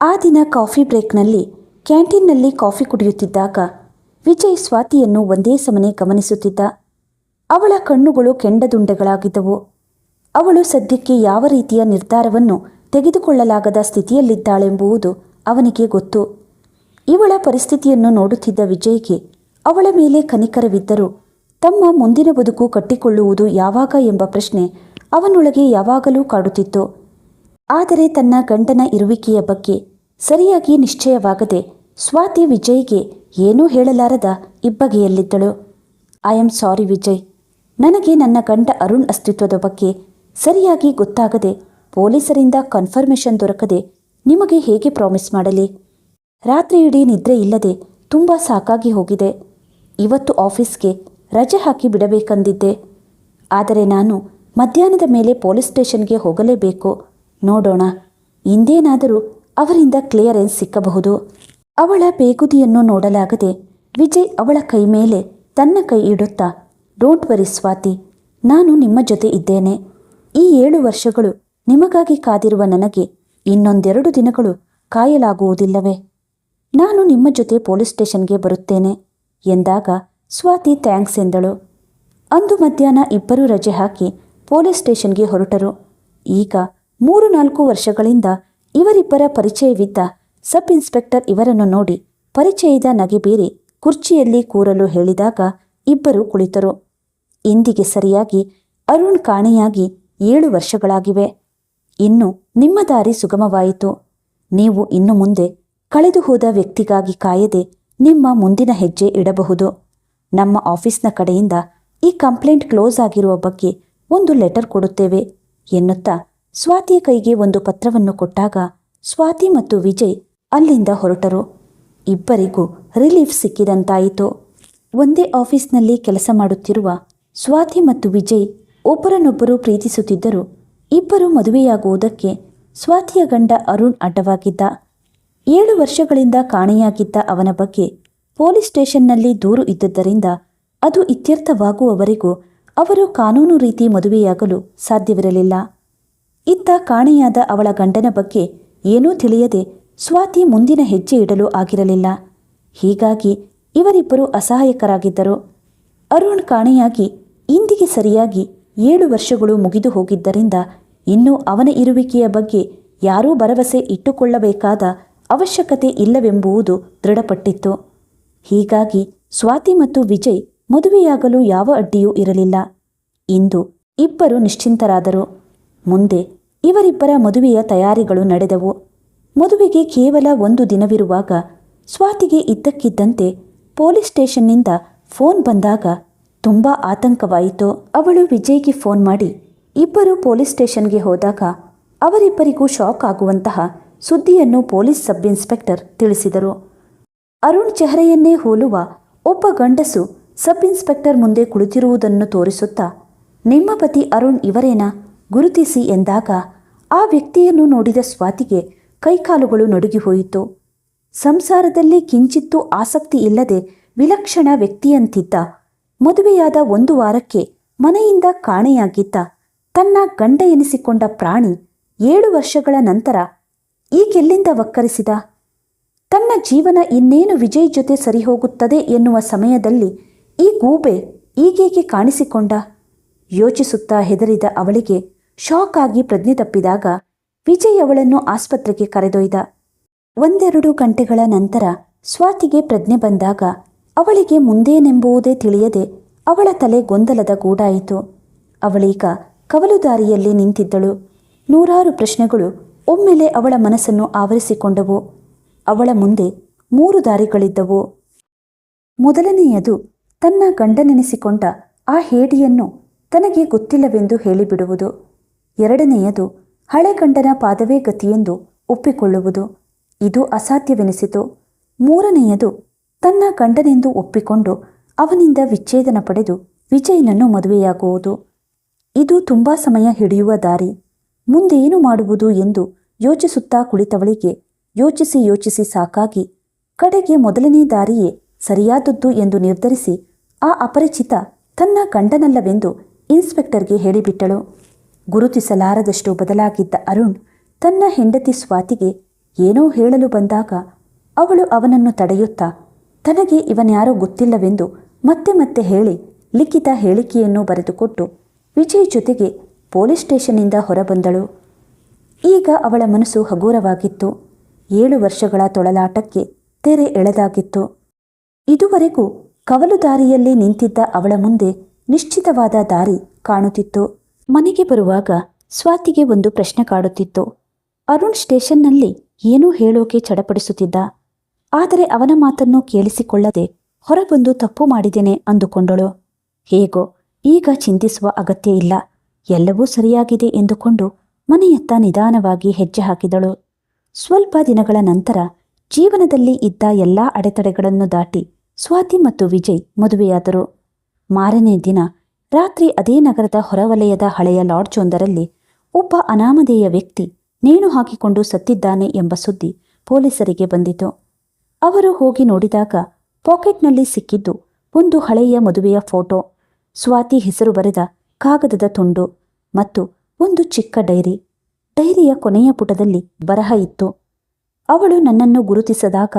ಆ ದಿನ ಕಾಫಿ ಬ್ರೇಕ್ನಲ್ಲಿ ಕ್ಯಾಂಟೀನ್ನಲ್ಲಿ ಕಾಫಿ ಕುಡಿಯುತ್ತಿದ್ದಾಗ ವಿಜಯ್ ಸ್ವಾತಿಯನ್ನು ಒಂದೇ ಸಮನೆ ಗಮನಿಸುತ್ತಿದ್ದ. ಅವಳ ಕಣ್ಣುಗಳು ಕೆಂಡದುಂಡೆಗಳಾಗಿದ್ದವು. ಅವಳು ಸದ್ಯಕ್ಕೆ ಯಾವ ರೀತಿಯ ನಿರ್ಧಾರವನ್ನು ತೆಗೆದುಕೊಳ್ಳಲಾಗದ ಸ್ಥಿತಿಯಲ್ಲಿದ್ದಾಳೆಂಬುದು ಅವನಿಗೆ ಗೊತ್ತು. ಇವಳ ಪರಿಸ್ಥಿತಿಯನ್ನು ನೋಡುತ್ತಿದ್ದ ವಿಜಯ್ಗೆ ಅವಳ ಮೇಲೆ ಕನಿಕರವಿದ್ದರೂ ತಮ್ಮ ಮುಂದಿನ ಬದುಕು ಕಟ್ಟಿಕೊಳ್ಳುವುದು ಯಾವಾಗ ಎಂಬ ಪ್ರಶ್ನೆ ಅವನೊಳಗೆ ಯಾವಾಗಲೂ ಕಾಡುತ್ತಿತ್ತು. ಆದರೆ ತನ್ನ ಗಂಡನ ಇರುವಿಕೆಯ ಬಗ್ಗೆ ಸರಿಯಾಗಿ ನಿಶ್ಚಯವಾಗದೆ ಸ್ವಾತಿ ವಿಜಯ್ಗೆ ಏನೂ ಹೇಳಲಾರದ ಇಬ್ಬಗೆಯಲ್ಲಿದ್ದಳು. I am sorry Vijay. ನನಗೆ ನನ್ನ ಗಂಡ ಅರುಣ್ ಅಸ್ತಿತ್ವದ ಬಗ್ಗೆ ಸರಿಯಾಗಿ ಗೊತ್ತಾಗದೆ ಪೊಲೀಸರಿಂದ ಕನ್ಫರ್ಮೇಷನ್ ದೊರಕದೆ ನಿಮಗೆ ಹೇಗೆ ಪ್ರಾಮಿಸ್ ಮಾಡಲಿ? ರಾತ್ರಿ ಇಡೀ ನಿದ್ರೆ ಇಲ್ಲದೆ ತುಂಬ ಸಾಕಾಗಿ ಹೋಗಿದೆ. ಇವತ್ತು ಆಫೀಸ್ಗೆ ರಜೆ ಹಾಕಿ ಬಿಡಬೇಕಂದಿದ್ದೆ. ಆದರೆ ನಾನು ಮಧ್ಯಾಹ್ನದ ಮೇಲೆ ಪೊಲೀಸ್ ಸ್ಟೇಷನ್ಗೆ ಹೋಗಲೇಬೇಕು. ನೋಡೋಣ. ಇಂದೇನಾದರೂ ಅವರಿಂದ ಕ್ಲಿಯರೆನ್ಸ್ ಸಿಕ್ಕಬಹುದು. ಅವಳ ಬೇಗುದಿಯನ್ನು ನೋಡಲಾಗದೆ ವಿಜಯ್ ಅವಳ ಕೈ ಮೇಲೆ ತನ್ನ ಕೈ ಇಡುತ್ತಾ ಡೋಂಟ್ ವರಿ ಸ್ವಾತಿ, ನಾನು ನಿಮ್ಮ ಜೊತೆ ಇದ್ದೇನೆ. ಈ ಏಳು ವರ್ಷಗಳು ನಿಮಗಾಗಿ ಕಾದಿರುವ ನನಗೆ ಇನ್ನೊಂದೆರಡು ದಿನಗಳು ಕಾಯಲಾಗುವುದಿಲ್ಲವೇ. ನಾನು ನಿಮ್ಮ ಜೊತೆ ಪೊಲೀಸ್ ಸ್ಟೇಷನ್ಗೆ ಬರುತ್ತೇನೆ, ಎಂದಾಗ ಸ್ವಾತಿ ಥ್ಯಾಂಕ್ಸ್ ಎಂದಳು. ಅಂದು ಮಧ್ಯಾಹ್ನ ಇಬ್ಬರೂ ರಜೆ ಹಾಕಿ ಪೊಲೀಸ್ ಸ್ಟೇಷನ್ಗೆ ಹೊರಟರು. ಈಗ ಮೂರು ನಾಲ್ಕು ವರ್ಷಗಳಿಂದ ಇವರಿಬ್ಬರ ಪರಿಚಯವಿದ್ದ ಸಬ್ ಇನ್ಸ್ಪೆಕ್ಟರ್ ಇವರನ್ನು ನೋಡಿ ಪರಿಚಯದ ನಗೆ ಬೀರಿ ಕುರ್ಚಿಯಲ್ಲಿ ಕೂರಲು ಹೇಳಿದಾಗ ಇಬ್ಬರು ಕುಳಿತರು. ಇಂದಿಗೆ ಸರಿಯಾಗಿ ಅರುಣ್ ಕಾಣೆಯಾಗಿ ಏಳು ವರ್ಷಗಳಾಗಿವೆ. ಇನ್ನು ನಿಮ್ಮ ದಾರಿ ಸುಗಮವಾಯಿತು. ನೀವು ಇನ್ನು ಮುಂದೆ ಕಳೆದು ಹೋದ ವ್ಯಕ್ತಿಗಾಗಿ ಕಾಯದೆ ನಿಮ್ಮ ಮುಂದಿನ ಹೆಜ್ಜೆ ಇಡಬಹುದು. ನಮ್ಮ ಆಫೀಸ್ನ ಕಡೆಯಿಂದ ಈ ಕಂಪ್ಲೇಂಟ್ ಕ್ಲೋಸ್ ಆಗಿರುವ ಬಗ್ಗೆ ಒಂದು ಲೆಟರ್ ಕೊಡುತ್ತೇವೆ ಎನ್ನುತ್ತಾ ಸ್ವಾತಿಯ ಕೈಗೆ ಒಂದು ಪತ್ರವನ್ನು ಕೊಟ್ಟಾಗ ಸ್ವಾತಿ ಮತ್ತು ವಿಜಯ್ ಅಲ್ಲಿಂದ ಹೊರಟರು. ಇಬ್ಬರಿಗೂ ರಿಲೀಫ್ ಸಿಕ್ಕಿದಂತಾಯಿತು. ಒಂದೇ ಆಫೀಸ್ನಲ್ಲಿ ಕೆಲಸ ಮಾಡುತ್ತಿರುವ ಸ್ವಾತಿ ಮತ್ತು ವಿಜಯ್ ಒಬ್ಬರನ್ನೊಬ್ಬರು ಪ್ರೀತಿಸುತ್ತಿದ್ದರು. ಇಬ್ಬರು ಮದುವೆಯಾಗುವುದಕ್ಕೆ ಸ್ವಾತಿಯ ಗಂಡ ಅರುಣ್ ಅಡ್ಡವಾಗಿದ್ದ. ಏಳು ವರ್ಷಗಳಿಂದ ಕಾಣೆಯಾಗಿದ್ದ ಅವನ ಬಗ್ಗೆ ಪೊಲೀಸ್ ಸ್ಟೇಷನ್ನಲ್ಲಿ ದೂರು ಇದ್ದದ್ದರಿಂದ ಅದು ಇತ್ಯರ್ಥವಾಗುವವರೆಗೂ ಅವರು ಕಾನೂನು ರೀತಿ ಮದುವೆಯಾಗಲು ಸಾಧ್ಯವಿರಲಿಲ್ಲ. ಇತ್ತ ಕಾಣೆಯಾದ ಅವಳ ಗಂಡನ ಬಗ್ಗೆ ಏನೂ ತಿಳಿಯದೆ ಸ್ವಾತಿ ಮುಂದಿನ ಹೆಜ್ಜೆ ಇಡಲು ಆಗಿರಲಿಲ್ಲ. ಹೀಗಾಗಿ ಇವರಿಬ್ಬರು ಅಸಹಾಯಕರಾಗಿದ್ದರು. ಅರುಣ್ ಕಾಣೆಯಾಗಿ ಇಂದಿಗೆ ಸರಿಯಾಗಿ ಏಳು ವರ್ಷಗಳು ಮುಗಿದು ಹೋಗಿದ್ದರಿಂದ ಇನ್ನೂ ಅವನ ಇರುವಿಕೆಯ ಬಗ್ಗೆ ಯಾರೂ ಭರವಸೆ ಇಟ್ಟುಕೊಳ್ಳಬೇಕಾದ ಅವಶ್ಯಕತೆ ಇಲ್ಲವೆಂಬುವುದು ದೃಢಪಟ್ಟಿತ್ತು. ಹೀಗಾಗಿ ಸ್ವಾತಿ ಮತ್ತು ವಿಜಯ್ ಮದುವೆಯಾಗಲು ಯಾವ ಅಡ್ಡಿಯೂ ಇರಲಿಲ್ಲ. ಇಂದು ಇಬ್ಬರು ನಿಶ್ಚಿಂತರಾದರು. ಮುಂದೆ ಇವರಿಬ್ಬರ ಮದುವೆಯ ತಯಾರಿಗಳು ನಡೆದವು. ಮದುವೆಗೆ ಕೇವಲ ಒಂದು ದಿನವಿರುವಾಗ ಸ್ವಾತಿಗೆ ಇದ್ದಕ್ಕಿದ್ದಂತೆ ಪೊಲೀಸ್ ಸ್ಟೇಷನ್ನಿಂದ ಫೋನ್ ಬಂದಾಗ ತುಂಬ ಆತಂಕವಾಯಿತು. ಅವಳು ವಿಜಯ್ಗೆ ಫೋನ್ ಮಾಡಿ ಇಬ್ಬರು ಪೊಲೀಸ್ ಸ್ಟೇಷನ್ಗೆ ಹೋದಾಗ ಅವರಿಬ್ಬರಿಗೂ ಶಾಕ್ ಆಗುವಂತಹ ಸುದ್ದಿಯನ್ನು ಪೊಲೀಸ್ ಸಬ್ ಇನ್ಸ್ಪೆಕ್ಟರ್ ತಿಳಿಸಿದರು. ಅರುಣ್ ಚೆಹರೆಯನ್ನೇ ಹೋಲುವ ಒಬ್ಬ ಗಂಡಸು ಸಬ್ ಇನ್ಸ್ಪೆಕ್ಟರ್ ಮುಂದೆ ಕುಳಿತಿರುವುದನ್ನು ತೋರಿಸುತ್ತಾ, ನಿಮ್ಮ ಪತಿ ಅರುಣ್ ಇವರೇನಾ? ಗುರುತಿಸಿ ಎಂದಾಗ ಆ ವ್ಯಕ್ತಿಯನ್ನು ನೋಡಿದ ಸ್ವಾತಿಗೆ ಕೈಕಾಲುಗಳು ನಡುಗಿ ಹೋಯಿತು. ಸಂಸಾರದಲ್ಲಿ ಕಿಂಚಿತ್ತೂ ಆಸಕ್ತಿ ಇಲ್ಲದೆ ವಿಲಕ್ಷಣ ವ್ಯಕ್ತಿಯಂತಿದ್ದ, ಮದುವೆಯಾದ ಒಂದು ವಾರಕ್ಕೆ ಮನೆಯಿಂದ ಕಾಣೆಯಾಗಿದ್ದ ತನ್ನ ಗಂಡ ಎನಿಸಿಕೊಂಡ ಪ್ರಾಣಿ ಏಳು ವರ್ಷಗಳ ನಂತರ ಈಗೆಲ್ಲಿಂದ ವಕ್ಕರಿಸಿದ? ತನ್ನ ಜೀವನ ಇನ್ನೇನು ವಿಜಯ್ ಜೊತೆ ಸರಿಹೋಗುತ್ತದೆ ಎನ್ನುವ ಸಮಯದಲ್ಲಿ ಈ ಗೂಬೆ ಈಗೇಕೆ ಕಾಣಿಸಿಕೊಂಡ? ಯೋಚಿಸುತ್ತಾ ಹೆದರಿದ ಅವಳಿಗೆ ಶಾಕ್ ಆಗಿ ಪ್ರಜ್ಞೆ ತಪ್ಪಿದಾಗ ವಿಜಯ್ ಅವಳನ್ನು ಆಸ್ಪತ್ರೆಗೆ ಕರೆದೊಯ್ದ. ಒಂದೆರಡು ಗಂಟೆಗಳ ನಂತರ ಸ್ವಾತಿಗೆ ಪ್ರಜ್ಞೆ ಬಂದಾಗ ಅವಳಿಗೆ ಮುಂದೇನೆಂಬುವುದೇ ತಿಳಿಯದೆ ಅವಳ ತಲೆ ಗೊಂದಲದ ಗೂಡಾಯಿತು. ಅವಳೀಗ ಕವಲು ದಾರಿಯಲ್ಲಿ ನಿಂತಿದ್ದಳು. ನೂರಾರು ಪ್ರಶ್ನೆಗಳು ಒಮ್ಮೆಲೆ ಅವಳ ಮನಸ್ಸನ್ನು ಆವರಿಸಿಕೊಂಡವು. ಅವಳ ಮುಂದೆ ಮೂರು ದಾರಿಗಳಿದ್ದವು. ಮೊದಲನೆಯದು ತನ್ನ ಗಂಡನೆನಿಸಿಕೊಂಡ ಆ ಹೇಡಿಯನ್ನು ತನಗೆ ಗೊತ್ತಿಲ್ಲವೆಂದು ಹೇಳಿಬಿಡುವುದು. ಎರಡನೆಯದು, ಹಳೆ ಗಂಡನ ಪಾದವೇ ಗತಿಯೆಂದು ಒಪ್ಪಿಕೊಳ್ಳುವುದು. ಇದು ಅಸಾಧ್ಯವೆನಿಸಿತು. ಮೂರನೆಯದು, ತನ್ನ ಗಂಡನೆಂದು ಒಪ್ಪಿಕೊಂಡು ಅವನಿಂದ ವಿಚ್ಛೇದನ ಪಡೆದು ವಿಜಯನನ್ನು ಮದುವೆಯಾಗುವುದು. ಇದು ತುಂಬ ಸಮಯ ಹಿಡಿಯುವ ದಾರಿ. ಮುಂದೇನು ಮಾಡುವುದು ಎಂದು ಯೋಚಿಸುತ್ತಾ ಕುಳಿತವಳಿಗೆ ಯೋಚಿಸಿ ಯೋಚಿಸಿ ಸಾಕಾಗಿ, ಕಡೆಗೆ ಮೊದಲನೇ ದಾರಿಯೇ ಸರಿಯಾದದ್ದು ಎಂದು ನಿರ್ಧರಿಸಿ ಆ ಅಪರಿಚಿತ ತನ್ನ ಗಂಡನಲ್ಲವೆಂದು ಇನ್ಸ್ಪೆಕ್ಟರ್ಗೆ ಹೇಳಿಬಿಟ್ಟಳು. ಗುರುತಿಸಲಾರದಷ್ಟು ಬದಲಾಗಿದ್ದ ಅರುಣ್ ತನ್ನ ಹೆಂಡತಿ ಸ್ವಾತಿಗೆ ಏನೋ ಹೇಳಲು ಬಂದಾಗ ಅವಳು ಅವನನ್ನು ತಡೆಯುತ್ತಾ, ತನಗೆ ಇವನ್ಯಾರೋ ಗೊತ್ತಿಲ್ಲವೆಂದು ಮತ್ತೆ ಮತ್ತೆ ಹೇಳಿ ಲಿಖಿತ ಹೇಳಿಕೆಯನ್ನು ಬರೆದುಕೊಟ್ಟು ವಿಜಯ್ ಜೊತೆಗೆ ಪೊಲೀಸ್ ಸ್ಟೇಷನ್ನಿಂದ ಹೊರಬಂದಳು. ಈಗ ಅವಳ ಮನಸ್ಸು ಹಗೂರವಾಗಿತ್ತು. ಏಳು ವರ್ಷಗಳ ತೊಳಲಾಟಕ್ಕೆ ತೆರೆ ಎಳೆದಾಗಿತ್ತು. ಇದುವರೆಗೂ ಕವಲು ದಾರಿಯಲ್ಲಿ ನಿಂತಿದ್ದ ಅವಳ ಮುಂದೆ ನಿಶ್ಚಿತವಾದ ದಾರಿ ಕಾಣುತ್ತಿತ್ತು. ಮನೆಗೆ ಬರುವಾಗ ಸ್ವಾತಿಗೆ ಒಂದು ಪ್ರಶ್ನೆ ಕಾಡುತ್ತಿತ್ತು. ಅರುಣ್ ಸ್ಟೇಷನ್ನಲ್ಲಿ ಏನೂ ಹೇಳೋಕೆ ಚಡಪಡಿಸುತ್ತಿದ್ದ. ಆದರೆ ಅವನ ಮಾತನ್ನು ಕೇಳಿಸಿಕೊಳ್ಳದೆ ಹೊರಬಂದು ತಪ್ಪು ಮಾಡಿದ್ದೇನೆ ಅಂದುಕೊಂಡಳು. ಹೇಗೋ, ಈಗ ಚಿಂತಿಸುವ ಅಗತ್ಯ ಇಲ್ಲ. ಎಲ್ಲವೂ ಸರಿಯಾಗಿದೆ ಎಂದುಕೊಂಡು ಮನೆಯತ್ತ ನಿಧಾನವಾಗಿ ಹೆಜ್ಜೆ ಹಾಕಿದಳು. ಸ್ವಲ್ಪ ದಿನಗಳ ನಂತರ ಜೀವನದಲ್ಲಿ ಇದ್ದ ಎಲ್ಲಾ ಅಡೆತಡೆಗಳನ್ನು ದಾಟಿ ಸ್ವಾತಿ ಮತ್ತು ವಿಜಯ್ ಮದುವೆಯಾದರು. ಮಾರನೇ ದಿನ ರಾತ್ರಿ ಅದೇ ನಗರದ ಹೊರವಲಯದ ಹಳೆಯ ಲಾಡ್ಜೊಂದರಲ್ಲಿ ಒಬ್ಬ ಅನಾಮಧೇಯ ವ್ಯಕ್ತಿ ನೇಣು ಹಾಕಿಕೊಂಡು ಸತ್ತಿದ್ದಾನೆ ಎಂಬ ಸುದ್ದಿ ಪೊಲೀಸರಿಗೆ ಬಂದಿತು. ಅವರು ಹೋಗಿ ನೋಡಿದಾಗ ಪಾಕೆಟ್ನಲ್ಲಿ ಸಿಕ್ಕಿದ್ದು ಒಂದು ಹಳೆಯ ಮದುವೆಯ ಫೋಟೋ. ಸ್ವಾತಿ ಹೆಸರು ಬರೆದ ಕಾಗದದ ತುಂಡು ಮತ್ತು ಒಂದು ಚಿಕ್ಕ ಡೈರಿ. ಡೈರಿಯ ಕೊನೆಯ ಪುಟದಲ್ಲಿ ಬರಹ ಇತ್ತು. ಅವಳು ನನ್ನನ್ನು ಗುರುತಿಸದಾಗ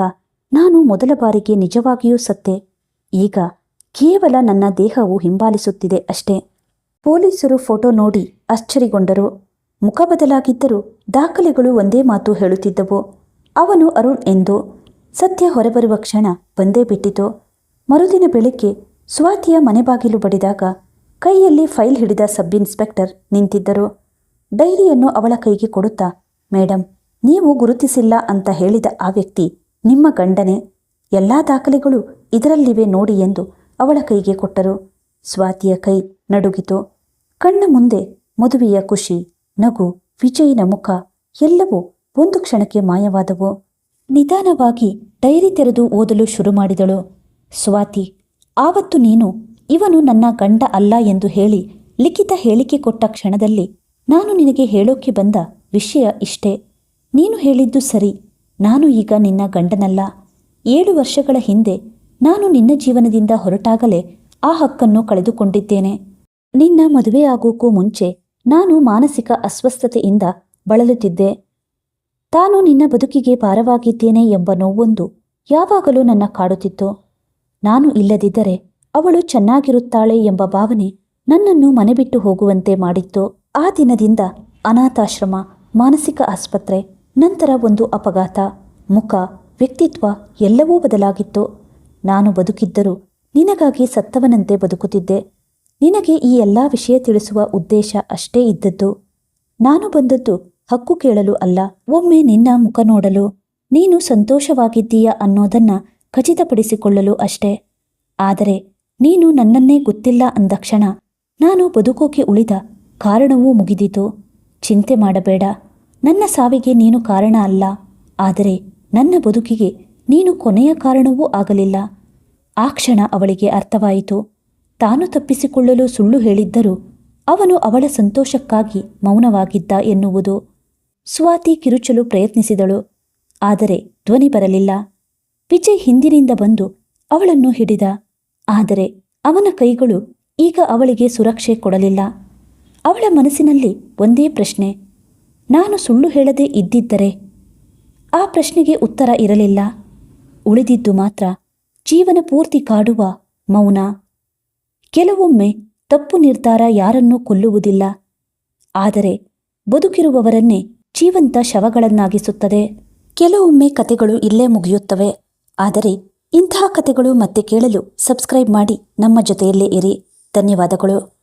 ನಾನು ಮೊದಲ ಬಾರಿಗೆ ನಿಜವಾಗಿಯೂ ಸತ್ತೆ. ಈಗ ಕೇವಲ ನನ್ನ ದೇಹವು ಹಿಂಬಾಲಿಸುತ್ತಿದೆ ಅಷ್ಟೇ. ಪೊಲೀಸರು ಫೋಟೋ ನೋಡಿ ಆಶ್ಚರ್ಯಗೊಂಡರು. ಮುಖ ಬದಲಾಗಿದ್ದರೂ ದಾಖಲೆಗಳು ಒಂದೇ ಮಾತು ಹೇಳುತ್ತಿದ್ದವು. ಅವನು ಅರುಣ್ ಎಂದು. ಸತ್ಯ ಹೊರಬರುವ ಕ್ಷಣ ಬಂದೇ ಬಿಟ್ಟಿತು. ಮರುದಿನ ಬೆಳಿಗ್ಗೆ ಸ್ವಾತಿಯ ಮನೆ ಬಾಗಿಲು ಬಡಿದಾಗ ಕೈಯಲ್ಲಿ ಫೈಲ್ ಹಿಡಿದ ಸಬ್ ಇನ್ಸ್ಪೆಕ್ಟರ್ ನಿಂತಿದ್ದರು. ಡೈರಿಯನ್ನು ಅವಳ ಕೈಗೆ ಕೊಡುತ್ತಾ ಮೇಡಮ್ ನೀವು ಗುರುತಿಸಿಲ್ಲ ಅಂತ ಹೇಳಿದ ಆ ವ್ಯಕ್ತಿ ನಿಮ್ಮ ಗಂಡನೆ. ಎಲ್ಲಾ ದಾಖಲೆಗಳು ಇದರಲ್ಲಿವೆ ನೋಡಿ ಎಂದು ಅವಳ ಕೈಗೆ ಕೊಟ್ಟರು. ಸ್ವಾತಿಯ ಕೈ ನಡುಗಿತು. ಕಣ್ಣ ಮುಂದೆ ಮದುವೆಯ ಖುಷಿ, ನಗು, ವಿಜಯನ ಮುಖ ಎಲ್ಲವೂ ಒಂದು ಕ್ಷಣಕ್ಕೆ ಮಾಯವಾದವು. ನಿಧಾನವಾಗಿ ಡೈರಿ ತೆರೆದು ಓದಲು ಶುರು ಮಾಡಿದಳು. ಸ್ವಾತಿ, ಆವತ್ತು ನೀನು ಇವನು ನನ್ನ ಗಂಡ ಅಲ್ಲ ಎಂದು ಹೇಳಿ ಲಿಖಿತ ಹೇಳಿಕೆ ಕೊಟ್ಟ ಕ್ಷಣದಲ್ಲಿ ನಾನು ನಿನಗೆ ಹೇಳೋಕೆ ಬಂದ ವಿಷಯ ಇಷ್ಟೇ. ನೀನು ಹೇಳಿದ್ದು ಸರಿ. ನಾನು ಈಗ ನಿನ್ನ ಗಂಡನಲ್ಲ. ಏಳು ವರ್ಷಗಳ ಹಿಂದೆ ನಾನು ನಿನ್ನ ಜೀವನದಿಂದ ಹೊರಟಾಗಲೇ ಆ ಹಕ್ಕನ್ನು ಕಳೆದುಕೊಂಡಿದ್ದೇನೆ. ನಿನ್ನ ಮದುವೆಯಾಗೋಕ್ಕೂ ಮುಂಚೆ ನಾನು ಮಾನಸಿಕ ಅಸ್ವಸ್ಥತೆಯಿಂದ ಬಳಲುತ್ತಿದ್ದೆ. ತಾನು ನಿನ್ನ ಬದುಕಿಗೆ ಭಾರವಾಗಿದ್ದೇನೆ ಎಂಬ ನೋವೊಂದು ಯಾವಾಗಲೂ ನನ್ನ ಕಾಡುತ್ತಿತ್ತು. ನಾನು ಇಲ್ಲದಿದ್ದರೆ ಅವಳು ಚೆನ್ನಾಗಿರುತ್ತಾಳೆ ಎಂಬ ಭಾವನೆ ನನ್ನನ್ನು ಮನೆ ಬಿಟ್ಟು ಹೋಗುವಂತೆ ಮಾಡಿತ್ತು. ಆ ದಿನದಿಂದ ಅನಾಥಾಶ್ರಮ, ಮಾನಸಿಕ ಆಸ್ಪತ್ರೆ, ನಂತರ ಒಂದು ಅಪಘಾತ. ಮುಖ, ವ್ಯಕ್ತಿತ್ವ ಎಲ್ಲವೂ ಬದಲಾಗಿತ್ತು. ನಾನು ಬದುಕಿದ್ದರೂ ನಿನಗಾಗಿ ಸತ್ತವನಂತೆ ಬದುಕುತ್ತಿದ್ದೆ. ನಿನಗೆ ಈ ಎಲ್ಲ ವಿಷಯ ತಿಳಿಸುವ ಉದ್ದೇಶ ಅಷ್ಟೇ ಇದ್ದದ್ದು. ನಾನು ಬಂದದ್ದು ಹಕ್ಕು ಕೇಳಲು ಅಲ್ಲ, ಒಮ್ಮೆ ನಿನ್ನ ಮುಖ ನೋಡಲು. ನೀನು ಸಂತೋಷವಾಗಿದ್ದೀಯ ಅನ್ನೋದನ್ನ ಖಚಿತಪಡಿಸಿಕೊಳ್ಳಲು ಅಷ್ಟೇ. ಆದರೆ ನೀನು ನನ್ನನ್ನೇ ಗೊತ್ತಿಲ್ಲ ಅಂದಕ್ಷಣ ನಾನು ಬದುಕೋಕೆ ಉಳಿದ ಕಾರಣವೂ ಮುಗಿದಿತು. ಚಿಂತೆ ಮಾಡಬೇಡ. ನನ್ನ ಸಾವಿಗೆ ನೀನು ಕಾರಣ ಅಲ್ಲ. ಆದರೆ ನನ್ನ ಬದುಕಿಗೆ ನೀನು ಕೊನೆಯ ಕಾರಣವೂ ಆಗಲಿಲ್ಲ. ಆ ಕ್ಷಣ ಅವಳಿಗೆ ಅರ್ಥವಾಯಿತು. ತಾನು ತಪ್ಪಿಸಿಕೊಳ್ಳಲು ಸುಳ್ಳು ಹೇಳಿದ್ದರೂ ಅವನು ಅವಳ ಸಂತೋಷಕ್ಕಾಗಿ ಮೌನವಾಗಿದ್ದ ಎನ್ನುವುದು. ಸ್ವಾತಿ ಕಿರುಚಲು ಪ್ರಯತ್ನಿಸಿದಳು. ಆದರೆ ಧ್ವನಿ ಬರಲಿಲ್ಲ. ವಿಜಯ್ ಹಿಂದಿನಿಂದ ಬಂದು ಅವಳನ್ನು ಹಿಡಿದ. ಆದರೆ ಅವನ ಕೈಗಳು ಈಗ ಅವಳಿಗೆ ಸುರಕ್ಷೆ ಕೊಡಲಿಲ್ಲ. ಅವಳ ಮನಸ್ಸಿನಲ್ಲಿ ಒಂದೇ ಪ್ರಶ್ನೆ. ನಾನು ಸುಳ್ಳು ಹೇಳದೆ ಇದ್ದಿದ್ದರೆ? ಆ ಪ್ರಶ್ನೆಗೆ ಉತ್ತರ ಇರಲಿಲ್ಲ. ಉಳಿದಿದ್ದು ಮಾತ್ರ ಜೀವನ ಪೂರ್ತಿ ಕಾಡುವ ಮೌನ. ಕೆಲವೊಮ್ಮೆ ತಪ್ಪು ನಿರ್ಧಾರ ಯಾರನ್ನೂ ಕೊಲ್ಲುವುದಿಲ್ಲ. ಆದರೆ ಬದುಕಿರುವವರನ್ನೇ ಜೀವಂತ ಶವಗಳನ್ನಾಗಿಸುತ್ತದೆ. ಕೆಲವೊಮ್ಮೆ ಕತೆಗಳು ಇಲ್ಲೇ ಮುಗಿಯುತ್ತವೆ. ಆದರೆ ಇಂತಹ ಕತೆಗಳು ಮತ್ತೆ ಕೇಳಲು ಸಬ್ಸ್ಕ್ರೈಬ್ ಮಾಡಿ ನಮ್ಮ ಜೊತೆಯಲ್ಲೇ ಇರಿ. ಧನ್ಯವಾದಗಳು.